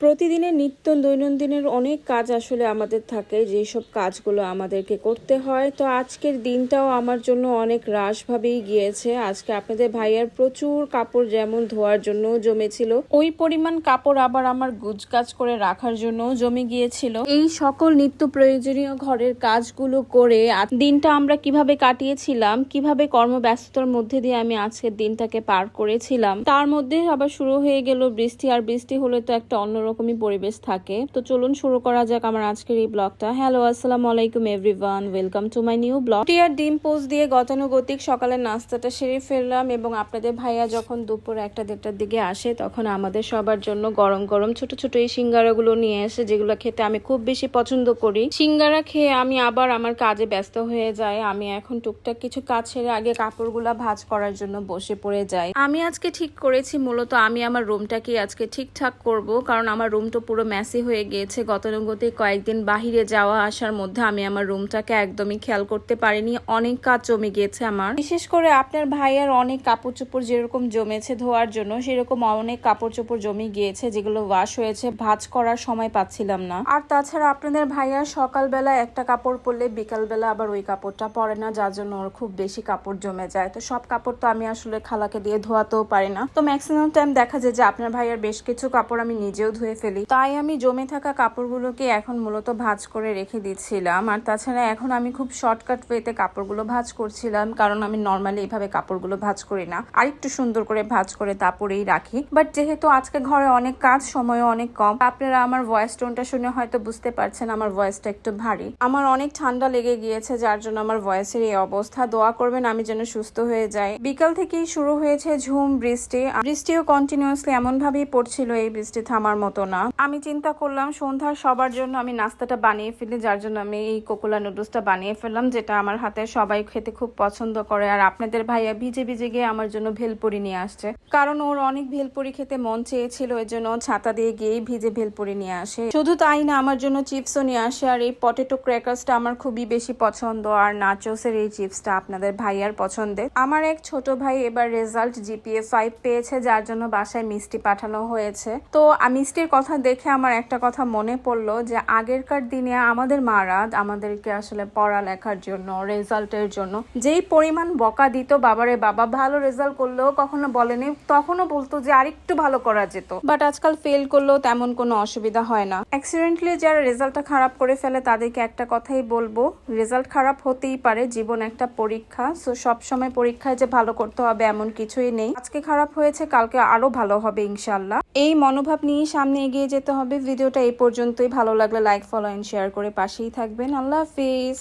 প্রতিদিনের নিত্য দৈনন্দিনের অনেক কাজ আসলে আমাদের থাকে, যেসব কাজগুলো আমাদেরকে করতে হয়। তো আজকের দিনটাও আমার জন্য অনেক রাশভাবেই গিয়েছে। আজকে আপনাদের ভাইয়ার প্রচুর কাপড় যেমন ধোয়ার জন্য জমেছিল, ওই পরিমাণ কাপড় আবার আমার গুজকাজ করে রাখার জন্য জমে গিয়েছিল। এই সকল নিত্য প্রয়োজনীয় ঘরের কাজগুলো করে দিনটা আমরা কীভাবে কাটিয়েছিলাম, কীভাবে কর্মব্যস্ততার মধ্যে দিয়ে আমি আজকের দিনটাকে পার করেছিলাম, তার মধ্যে আবার শুরু হয়ে গেল বৃষ্টি। আর বৃষ্টি হলে তো একটা অন্যরকমই পরিবেশ থাকে। তো চলুন শুরু করা যাক আমার আজকের এই ব্লগটা। হ্যালো, আসসালামু আলাইকুম everyone, welcome to my new blog. টিয়ার ডিম পোস্ট দিয়ে গতানুগতিক সকালের নাস্তাটা সেরে ফেললাম এবং আপনাদের ভাইয়া যখন দুপুর একটা দেড়টার দিকে আসে, তখন আমাদের সবার জন্য গরম গরম ছোট ছোট এই সিঙ্গারাগুলো নিয়ে আসে যেগুলো খেতে আমি খুব বেশি পছন্দ করি। সিঙ্গারা খেয়ে আমি আবার আমার কাজে ব্যস্ত হয়ে যাই। আমি এখন টুকটাক কিছু কাজ সেরে আগে কাপড়গুলা ভাজ করার জন্য বসে পড়ে যাই। আমি আজকে ঠিক করেছি, মূলত আমি আমার রুমটাকে আজকে ঠিকঠাক করব, কারণ আমার রুমটা পুরো ম্যাসি হয়ে গিয়েছে। গতানুগতিক কয়েকদিন বাহিরে যাওয়া আসার মধ্যে আমি আমার রুমটাকে একদমই খেয়াল করতে পারিনি। অনেক কাজ জমে গিয়েছে আমার। বিশেষ করে আপনার ভাইয়ের অনেক কাপড় চোপড় যেরকম জমেছে ধোয়ার জন্য, সেরকম অনেক কাপড় চোপড় জমে গিয়েছে যেগুলো ওয়াশ হয়েছে। ভাজ করার সময় পাচ্ছিলাম না। আর তাছাড়া আপনাদের ভাইয়া সকালবেলা একটা কাপড় পরলে বিকালবেলা আবার ওই কাপড়টা পরে না, যার জন্য ওর খুব বেশি কাপড় জমে যায়। তো সব কাপড় তো আমি আসলে খালাকে দিয়ে ধোয়াতেও পারি না। তো ম্যাক্সিমাম টাইম দেখা যায় যে আপনার ভাইয়ার বেশ কিছু কাপড় আমি নিজেও ধুয়ে ফেলি। তাই আমি জমে থাকা কাপড়গুলোকে এখন মূলত ভাঁজ করে রেখে দিচ্ছিলাম। আর তাছাড়া এখন আমি খুব শর্টকাট ওয়েতে কাপড়গুলো ভাঁজ করছিলাম, কারণ আমি নর্মালি এইভাবে কাপড়গুলো ভাঁজ করি না। আর একটু সুন্দর করে ভাঁজ করে তারপরেই রাখি। বাট যেহেতু আজকে ঘরে অনেক কাজ, সময়ও অনেক কম, আপনারা আমার ভয়েস টোনটা শুনে হয়তো বুঝতে পারছেন আমার ভয়েসটা একটু ভারী। আমার অনেক ঠান্ডা লেগে গিয়েছে, যার জন্য আমার ভয়েসের এই অবস্থা। দোয়া করবেন আমি যেন সুস্থ হয়ে যাই। বিকাল থেকেই শুরু হয়েছে ঝুম, বৃষ্টি। বৃষ্টিও কন্টিনিউয়াসলি এমন ভাবেই পড়ছিল, এই বৃষ্টি থামার মতো না আমি চিন্তা করলাম সন্ধ্যার সবার জন্য আমি নাস্তাটা বানিয়ে ফেলি, যার জন্য আমি এই কোকোলা নুডলসটা বানিয়ে ফেললাম, যেটা আমার হাতে সবাই খেতে খুব পছন্দ করে। আর আপনাদের ভাইয়া ভিজে ভিজে গিয়ে আমার জন্য ভেলপুরি নিয়ে আসছে। কারণ ওর অনেক ভেলপুরি খেতে মন চেয়েছিল, এর জন্য ছাতা দিয়ে গিয়েই ভিজে ভেলপুরি নিয়ে আসে। শুধু তাই না, আমার জন্য চিপসও নিয়ে আসে, আর এই পটেটো ক্র্যাকার্সটা আমার খুবই বেশি পছন্দ, আর নাচোসের এই চিপসটা আপনাদের ভাইয়ার পছন্দের। আমার এক ছোট ভাই এবার রেজাল্ট জিপিএ ফাইভ পেয়েছে, যার জন্য বাসায় মিষ্টি পাঠানো হয়েছে। তো মিষ্টির কথা দেখে আমার একটা কথা মনে পড়ল যে আগেরকার দিনে আমাদের মারা আমাদেরকে আসলে পড়ালেখার জন্য, রেজাল্টের জন্য যেই পরিমাণ বকা দিত, বাবারে বাবা ভালো রেজাল্ট করলেও কখনো বলেনি, তখনও বলতো যে আরেকটু ভালো করা যেত। বাট আজকাল ফেল করলেও তেমন কোনো অসুবিধা হয় না। অ্যাক্সিডেন্টলি যারা রেজাল্টটা খারাপ করে ফেলে তাদেরকে একটা কথাই বলব, রেজাল্ট খারাপ হতেই পারে, জীবন একটা পরীক্ষা। সো সবসময় পরীক্ষায় যে ভালো করতে হবে এমন কিছুই নেই। আজকে খারাপ হয়েছে, কালকে আরও ভালো হবে ইনশাল্লাহ এই মনোভাব নিয়ে সামনে এগিয়ে যেতে হবে। ভিডিওটা এই পর্যন্তই। ভালো লাগলে লাইক ফলো এন্ড শেয়ার করে পাশেই থাকবেন। আল্লাহ হাফিজ।